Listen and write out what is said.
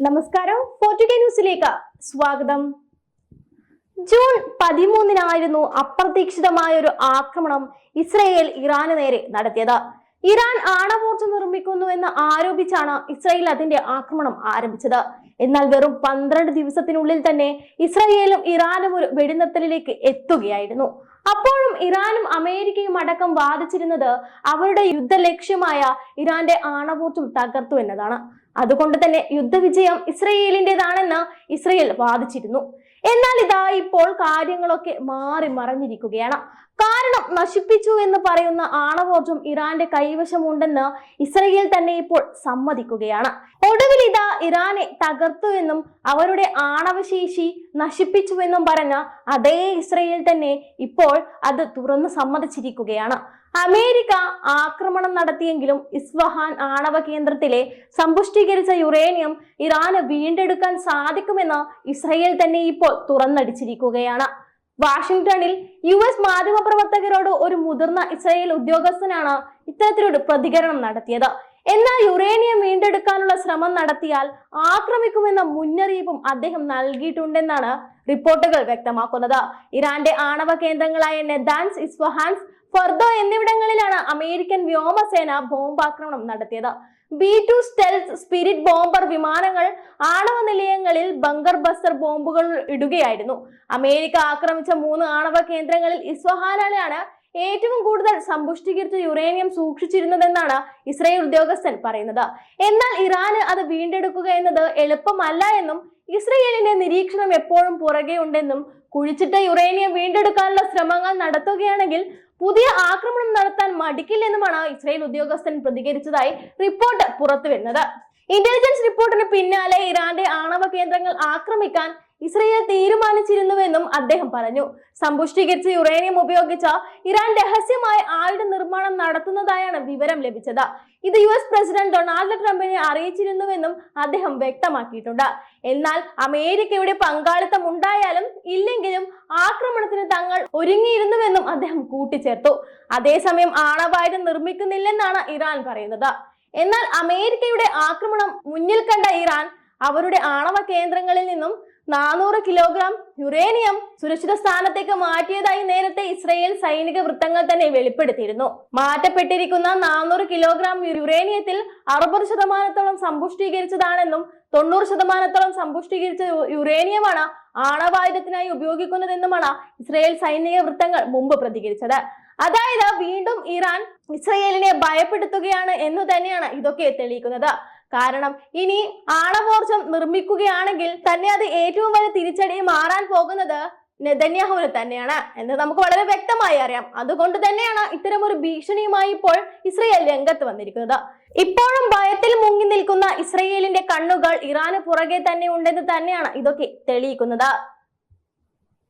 നമസ്കാരം. പോർട്ടുഗൽ ന്യൂസിലേക്ക് സ്വാഗതം. ജൂൺ പതിമൂന്നിനായിരുന്നു അപ്രതീക്ഷിതമായ ഒരു ആക്രമണം ഇസ്രയേൽ ഇറാന് നേരെ നടത്തിയത്. ഇറാൻ ആണവോർജം നിർമ്മിക്കുന്നു എന്ന് ആരോപിച്ചാണ് ഇസ്രയേൽ അതിന്റെ ആക്രമണം ആരംഭിച്ചത്. എന്നാൽ വെറും പന്ത്രണ്ട് ദിവസത്തിനുള്ളിൽ തന്നെ ഇസ്രയേലും ഇറാനും ഒരു വെടിനിർത്തലിലേക്ക് എത്തുകയായിരുന്നു. അപ്പോഴും ഇറാനും അമേരിക്കയും അടക്കം വാദിച്ചിരുന്നത് അവരുടെ യുദ്ധ ലക്ഷ്യമായ ഇറാന്റെ ആണവോർജം തകർത്തു എന്നതാണ്. അതുകൊണ്ട് തന്നെ യുദ്ധവിജയം ഇസ്രയേലിന്റെതാണെന്ന് ഇസ്രയേൽ വാദിച്ചിരുന്നു. എന്നാൽ ഇതാ ഇപ്പോൾ കാര്യങ്ങളൊക്കെ മാറി മറഞ്ഞിരിക്കുകയാണ്. കാരണം നശിപ്പിച്ചു എന്ന് പറയുന്ന ആണവോർജം ഇറാന്റെ കൈവശമുണ്ടെന്ന് ഇസ്രയേൽ തന്നെ ഇപ്പോൾ സമ്മതിക്കുകയാണ്. ഇതാ ഇറാനെ തകർത്തു എന്നും അവരുടെ ആണവശേഷി നശിപ്പിച്ചുവെന്നും പറഞ്ഞ അതേ ഇസ്രയേൽ തന്നെ ഇപ്പോൾ അത് തുറന്ന് സമ്മതിച്ചിരിക്കുകയാണ്. അമേരിക്ക ആക്രമണം നടത്തിയെങ്കിലും ഇസ്വഹാൻ ആണവ കേന്ദ്രത്തിലെ സമ്പുഷ്ടീകരിച്ച യുറേനിയം ഇറാന് വീണ്ടെടുക്കാൻ സാധിക്കുമെന്ന് ഇസ്രയേൽ തന്നെ ഇപ്പോൾ തുറന്നടിച്ചിരിക്കുകയാണ്. വാഷിംഗ്ടണിൽ യു എസ് മാധ്യമപ്രവർത്തകരോട് ഒരു മുതിർന്ന ഇസ്രയേൽ ഉദ്യോഗസ്ഥനാണ് ഇത്തരത്തിലൊരു പ്രതികരണം നടത്തിയത്. എന്നാൽ യുറേനിയം വീണ്ടെടുക്കാനുള്ള ശ്രമം നടത്തിയാൽ ആക്രമിക്കുമെന്ന മുന്നറിയിപ്പും അദ്ദേഹം നൽകിയിട്ടുണ്ടെന്നാണ് റിപ്പോർട്ടുകൾ വ്യക്തമാക്കുന്നത്. ഇറാന്റെ ആണവ കേന്ദ്രങ്ങളായ നെദാൻസ് ഇസ്ഫഹാൻസ് ഫർദോ എന്നിവിടങ്ങളിലാണ് അമേരിക്കൻ വ്യോമസേന ബോംബാക്രമണം നടത്തിയത്. B two stealth spirit bomber വിമാനങ്ങൾ ആണവ നിലയങ്ങളിൽ ബങ്കർ ബസ്റ്റർ ബോംബുകൾ ഇടുകയായിരുന്നു. അമേരിക്ക ആക്രമിച്ച മൂന്ന് ആണവ കേന്ദ്രങ്ങളിൽ ഇസ്വഹാനിലാണ് ഏറ്റവും കൂടുതൽ സമ്പുഷ്ടീകരിച്ച യുറേനിയം സൂക്ഷിച്ചിരുന്നതെന്നാണ് ഇസ്രായേൽ ഉദ്യോഗസ്ഥൻ പറയുന്നത്. എന്നാൽ ഇറാന് അത് വീണ്ടെടുക്കുക എന്നത് എളുപ്പമല്ല എന്നും ഇസ്രയേലിന്റെ നിരീക്ഷണം എപ്പോഴും പുറകെ ഉണ്ടെന്നും കുഴിച്ചിട്ട യുറേനിയം വീണ്ടെടുക്കാനുള്ള ശ്രമങ്ങൾ നടത്തുകയാണെങ്കിൽ പുതിയ ആക്രമണം നടത്താൻ മടിക്കില്ലെന്നുമാണ് ഇസ്രയേൽ ഉദ്യോഗസ്ഥൻ പ്രതികരിച്ചതായി റിപ്പോർട്ട് പുറത്തുവരുന്നത്. ഇന്റലിജൻസ് റിപ്പോർട്ടിന് പിന്നാലെ ഇറാന്റെ ആണവ കേന്ദ്രങ്ങൾ ആക്രമിക്കാൻ ഇസ്രയേൽ തീരുമാനിച്ചിരുന്നുവെന്നും അദ്ദേഹം പറഞ്ഞു. സമ്പുഷ്ടീകരിച്ച യുറേനിയം ഉപയോഗിച്ച ഇറാൻ രഹസ്യമായി ആയുധ നിർമ്മാണം നടത്തുന്നതായാണ് വിവരം ലഭിച്ചത്. ഇത് യു എസ് പ്രസിഡന്റ് ഡൊണാൾഡ് ട്രംപിനെ അറിയിച്ചിരുന്നുവെന്നും അദ്ദേഹം വ്യക്തമാക്കിയിട്ടുണ്ട്. എന്നാൽ അമേരിക്കയുടെ പങ്കാളിത്തം ഉണ്ടായാലും ഇല്ലെങ്കിലും ആക്രമണത്തിന് തങ്ങൾ ഒരുങ്ങിയിരുന്നുവെന്നും അദ്ദേഹം കൂട്ടിച്ചേർത്തു. അതേസമയം ആണവായുധം നിർമ്മിക്കുന്നില്ലെന്നാണ് ഇറാൻ പറയുന്നത്. എന്നാൽ അമേരിക്കയുടെ ആക്രമണം മുന്നിൽ കണ്ട ഇറാൻ അവരുടെ ആണവ കേന്ദ്രങ്ങളിൽ നിന്നും നാനൂറ് കിലോഗ്രാം യുറേനിയം സുരക്ഷിത സ്ഥാനത്തേക്ക് മാറ്റിയതായി നേരത്തെ ഇസ്രയേൽ സൈനിക വൃത്തങ്ങൾ തന്നെ വെളിപ്പെടുത്തിയിരുന്നു. മാറ്റപ്പെട്ടിരിക്കുന്ന നാനൂറ് കിലോഗ്രാം യുറേനിയത്തിൽ അറുപത് ശതമാനത്തോളം സമ്പുഷ്ടീകരിച്ചതാണെന്നും തൊണ്ണൂറ് ശതമാനത്തോളം സമ്പുഷ്ടീകരിച്ച യുറേനിയമാണ് ആണവായുധത്തിനായി ഉപയോഗിക്കുന്നതെന്നുമാണ് ഇസ്രയേൽ സൈനിക വൃത്തങ്ങൾ മുമ്പ് പ്രതികരിച്ചത്. അതായത് വീണ്ടും ഇറാൻ ഇസ്രയേലിനെ ഭയപ്പെടുത്തുകയാണ് എന്ന് തന്നെയാണ് ഇതൊക്കെ തെളിയിക്കുന്നത്. കാരണം ഇനി ആണവോർജം നിർമ്മിക്കുകയാണെങ്കിൽ തന്നെ അത് ഏറ്റവും വലിയ തിരിച്ചടി മാറാൻ പോകുന്നത് നെതന്യാഹുവിന് തന്നെയാണ് എന്ന് നമുക്ക് വളരെ വ്യക്തമായി അറിയാം. അതുകൊണ്ട് തന്നെയാണ് ഇത്തരം ഒരു ഭീഷണിയുമായി ഇപ്പോൾ ഇസ്രയേൽ രംഗത്ത് വന്നിരിക്കുന്നത്. ഇപ്പോഴും ഭയത്തിൽ മുങ്ങി നിൽക്കുന്ന ഇസ്രയേലിന്റെ കണ്ണുകൾ ഇറാന് പുറകെ തന്നെ ഉണ്ടെന്ന് തന്നെയാണ് ഇതൊക്കെ തെളിയിക്കുന്നത്.